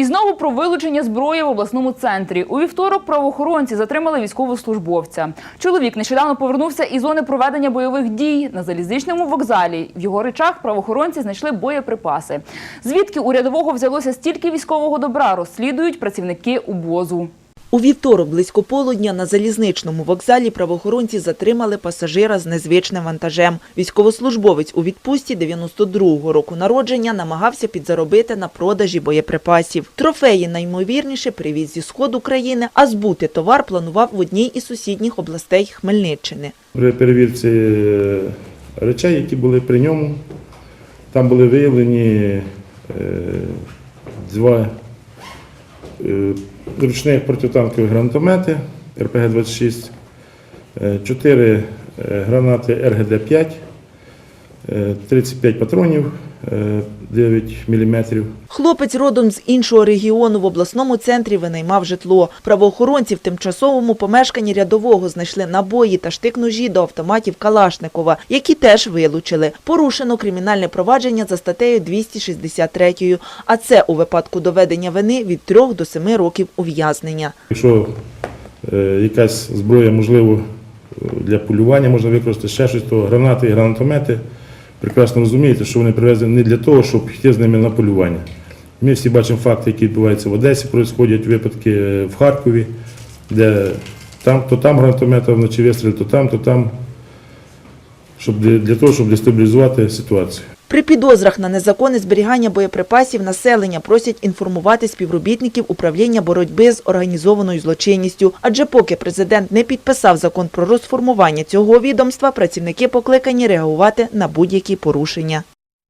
І знову про вилучення зброї в обласному центрі. У вівторок правоохоронці затримали військовослужбовця. Чоловік нещодавно повернувся із зони проведення бойових дій на залізничному вокзалі. В його речах правоохоронці знайшли боєприпаси. Звідки урядового взялося стільки військового добра, розслідують працівники УБОЗу. У вівторок близько полудня на залізничному вокзалі правоохоронці затримали пасажира з незвичним вантажем. Військовослужбовець у відпустці 92-го року народження намагався підзаробити на продажі боєприпасів. Трофеї наймовірніше привіз зі сходу країни, а збути товар планував в одній із сусідніх областей Хмельниччини. При перевірці е, речей, які були при ньому, там були виявлені е, два е, ручних протитанкові гранатомети РПГ-26, е, чотири е, гранати РГД-5, е, 35 патронів е, 9 мм. Хлопець родом з іншого регіону в обласному центрі винаймав житло. Правоохоронці в тимчасовому помешканні рядового знайшли набої та штик-ножі до автоматів Калашникова, які теж вилучили. Порушено кримінальне провадження за статтею 263, а це у випадку доведення вини від 3 до 7 років ув'язнення. Якщо е, якась зброя, можливо, для полювання можна використати ще щось, то гранати і гранатомети, прекрасно розумієте, що вони привезені не для того, щоб йти з ними на полювання. Ми всі бачимо факти, які відбуваються в Одесі, проходять випадки е, в Харкові, де там, то там гранатомета вночі вистріл, то там, то там, щоб для, того, щоб дестабілізувати ситуацію. При підозрах на незаконне зберігання боєприпасів населення просять інформувати співробітників управління боротьби з організованою злочинністю. Адже поки президент не підписав закон про розформування цього відомства, працівники покликані реагувати на будь-які порушення.